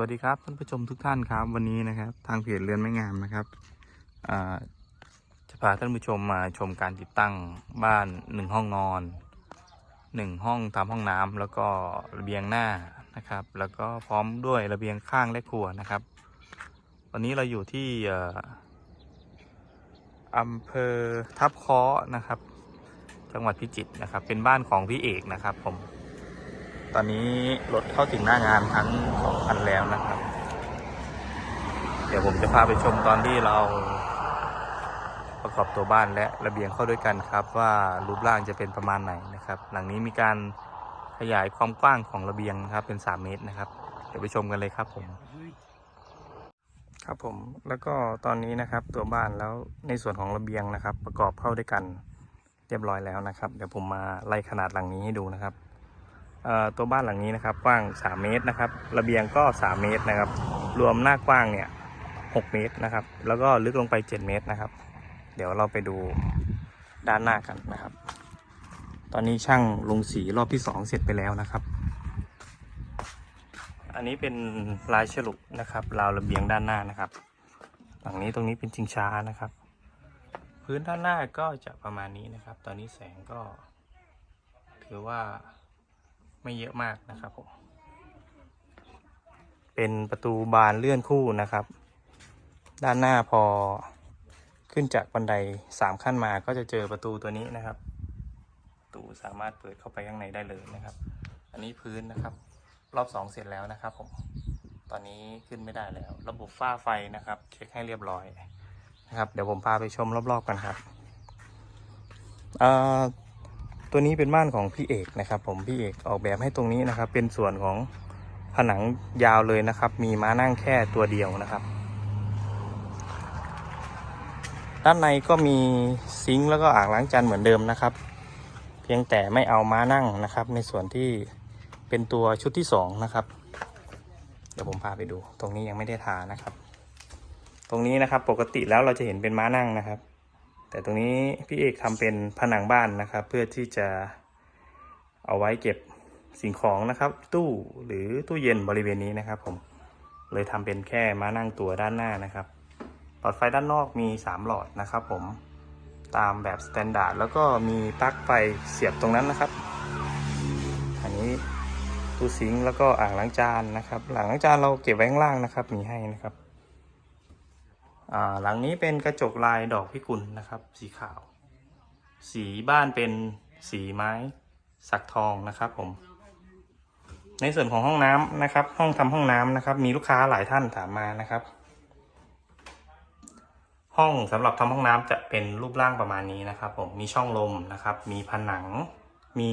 วัสดีครับท่านผู้ชมทุกท่านครับวันนี้นะครับ ทางเพจเรือนไม้งามนะครับจะพาท่านผู้ชมมาชมการติดตั้งบ้านหนึ่งห้องนอนหนึ่งห้องทำห้องน้ำแล้วก็ระเบียงหน้านะครับ แล้วก็พร้อมด้วยระเบียงข้างและครัวนะครับ วันนี้เราอยู่ที่เอ่ออำเภอทับค้อนะครับ จังหวัดพิจิตรนะครับ เป็นบ้านของพี่เอกนะครับผม ตอนนี้รถเข้าถึงหน้างานทั้งสองคันแล้วนะครับ เดี๋ยวผมจะพาไปชมตอนที่เราประกอบตัวบ้านและระเบียงเข้าด้วยกันครับ ว่ารูปร่างจะเป็นประมาณไหนนะครับ หลังนี้มีการขยายความกว้างของระเบียงครับเป็น 3 เมตรนะครับ เดี๋ยวไปชมกันเลยครับผม ครับผมแล้วก็ตอนนี้นะครับตัวบ้านแล้วในส่วนของระเบียงนะครับ ประกอบเข้าด้วยกันเรียบร้อยแล้วนะครับ เดี๋ยวผมมาไล่ขนาดหลังนี้ให้ดูนะครับ ตัวบ้านหลังนี้นะครับกว้าง 3 เมตรนะครับระเบียงก็ 3 เมตรนะครับ รวมหน้ากว้างเนี่ย6เมตรนะครับ แล้วก็ลึกลงไป 7 เมตรนะครับ เดี๋ยวเราไปดูด้านหน้ากันนะครับ ตอนนี้ช่างลงสีรอบที่ 2 เสร็จไปแล้วนะครับ อันนี้เป็นลายฉลุนะครับราวระเบียงด้านหน้านะครับ หลังนี้ตรงนี้เป็นชิงช้านะครับ พื้นด้านหน้าก็จะประมาณนี้นะครับ ตอนนี้แสงก็ถือว่า ไม่เยอะมากนะครับผม เป็นประตูบานเลื่อนคู่นะครับ ด้านหน้าพอขึ้นจากบันไดสามขั้นมาก็จะเจอประตูตัวนี้นะครับตูสามารถเปิดเข้าไปข้างในได้เลยนะครับ อันนี้พื้นนะครับ รอบสองเสร็จแล้วนะครับผม ตอนนี้ขึ้นไม่ได้แล้ว ระบบฝ้าไฟนะครับ เช็คให้เรียบร้อยนะครับ เดี๋ยวผมพาไปชมรอบๆกันครับเอ่อ ตัวนี้เป็นบ้านของพี่เอกนะครับ ผมพี่เอกออกแบบให้ตรงนี้นะครับ เป็นส่วนของผนังยาวเลยนะครับ มีม้านั่งแค่ตัวเดียวนะครับ ด้านในก็มีซิงค์แล้วก็อ่างล้างจานเหมือนเดิมนะครับ เพียงแต่ไม่เอาม้านั่งนะครับ ในส่วนที่เป็นตัวชุดที่สองนะครับ เดี๋ยวผมพาไปดู ตรงนี้ยังไม่ได้ทานะครับ ตรงนี้นะครับปกติแล้วเราจะเห็นเป็นม้านั่งนะครับ แต่ตรงนี้พี่เอกทำเป็นผนังบ้านนะครับ เพื่อที่จะเอาไว้เก็บสิ่งของนะครับ ตู้หรือตู้เย็นบริเวณนี้นะครับ ผมเลยทำเป็นแค่มานั่งตัวด้านหน้านะครับหลอดไฟด้านนอกมี 3 หลอดนะครับ ผมตามแบบสแตนดาร์ดแล้วก็มีปลั๊กไฟเสียบตรงนั้นนะครับ อันนี้ตู้ซิงค์แล้วก็อ่างล้างจานนะครับอ่างล้างจานเราเก็บไว้ข้างล่างนะครับ มีให้นะครับ หลังนี้เป็นกระจกลายดอกพิกุลนะครับ สีขาว สีบ้านเป็นสีไม้สักทองนะครับผม ในส่วนของห้องน้ำนะครับ ห้องทำห้องน้ำนะครับ มีลูกค้าหลายท่านถามมานะครับ ห้องสำหรับทำห้องน้ำจะเป็นรูปร่างประมาณนี้นะครับ ผมมีช่องลมนะครับ มีผนัง มี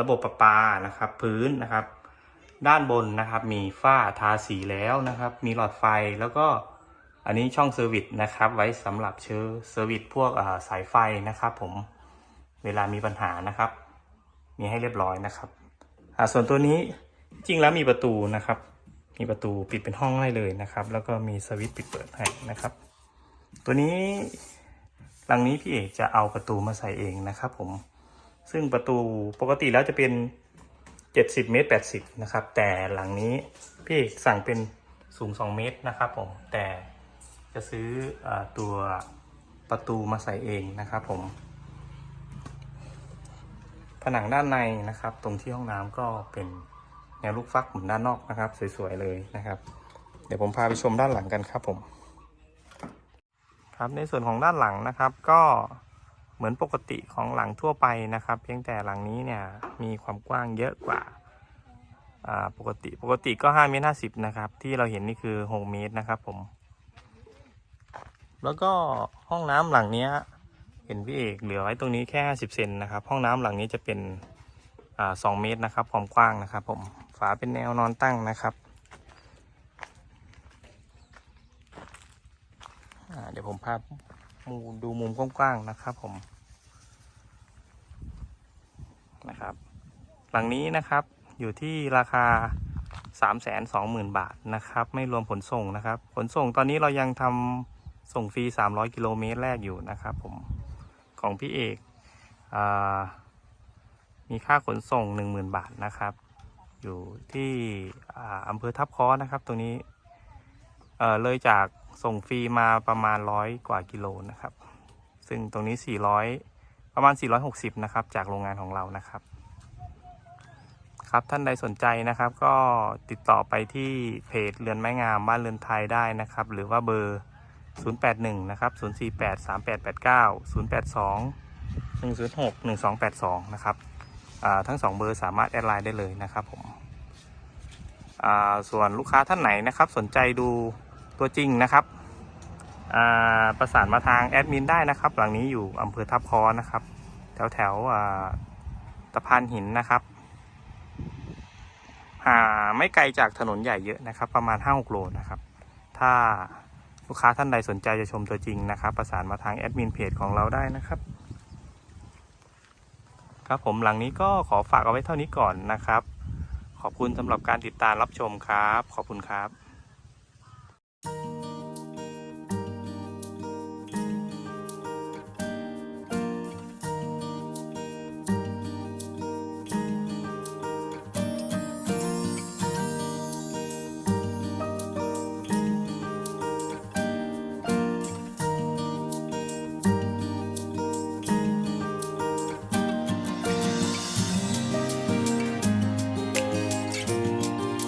ระบบประปานะครับ พื้นนะครับ ด้านบนนะครับ มีฝ้าทาสีแล้วนะครับ มีหลอดไฟแล้วก็ อันนี้ช่องเซอร์วิสนะครับ ไว้สำหรับเชื้อเซอร์วิสพวกสายไฟนะครับ ผมเวลามีปัญหานะครับ มีให้เรียบร้อยนะครับอ่าส่วนตัวนี้จริงแล้วมีประตูนะครับ มีประตูปิดเป็นห้องได้เลยนะครับ แล้วก็มีสวิตช์ปิดเปิดให้นะครับ ตัวนี้หลังนี้พี่เอกจะเอาประตูมาใส่เองนะครับ ผมซึ่งประตูปกติแล้วจะเป็น 70 เมตร 80 นะครับ แต่หลังนี้พี่เอกสั่งเป็นสูง 2 เมตรนะครับผมแต่ จะซื้ออตัวประตูมาใส่เองนะครับผม ผนังด้านในนะครับ ตรงที่ห้องน้ำก็เป็นแนวลูกฟักเหมือนด้านนอกนะครับ สวยๆเลยนะครับ เดี๋ยวผมพาไปชมด้านหลังกันครับผมครับในส่วนของด้านหลังนะครับก็เหมือนปกติของหลังทั่วไปนะครับ เพียงแต่หลังนี้เนี่ยมีความกว้างเยอะกว่าอ่าปกติปกติก็5เมตร50นะครับที่เราเห็นนี่คือ6เมตรนะครับผม แล้วก็ห้องน้ำหลังเนี้ยเห็นพี่เอกเหลือไว้ตรงนี้แค่50เซนนะครับ ห้องน้ำหลังนี้จะเป็นอ่า2เมตรนะครับความกว้างนะครับ ผมฝาเป็นแนวนอนตั้งนะครับเดี๋ยวผมพามูดูมุมกว้างๆนะครับ ผมนะครับ หลังนี้นะครับอยู่ที่ราคา 320,000 บาทนะครับ ไม่รวมขนส่งนะครับ ขนส่งตอนนี้เรายังทำ ส่งฟรี 300 กิโลเมตรแรกอยู่นะครับผม ของพี่เอกอมีค่าขนส่ง 10,000 บาทนะครับ อยู่ที่ออำเภอทับค้อนะครับ ตรงนี้เเลยจากส่งฟรีมาประมาณร้อยกว่ากิโลนะครับ ซึ่งตรงนี้ 400 ประมาณ 460 นะครับ จากโรงงานของเรานะครับ ครับท่านใดสนใจนะครับ ก็ติดต่อไปที่เพจเรือนไม้งามบ้านเรือนไทยได้นะครับ หรือว่าเบอร์ 081 นะครับ 048 3889 082 106 1282 นะครับทั้ง 2 เบอร์สามารถแอดไลน์ได้เลยนะครับผมส่วนลูกค้าท่านไหนนะครับ สนใจดูตัวจริงนะครับประสานมาทางแอดมินได้นะครับ หลังนี้อยู่อำเภอทับคอนะครับ แถวแถวตะพานหินนะครับไม่ไกลจากถนนใหญ่เยอะนะครับ ประมาณ5-6โลนะครับ ถ้า ลูกค้าท่านใดสนใจจะชมตัวจริงนะครับ ประสานมาทางแอดมินเพจของเราได้นะครับ ครับผมหลังนี้ก็ขอฝากเอาไว้เท่านี้ก่อนนะครับ ขอบคุณสำหรับการติดตามรับชมครับ ขอบคุณครับ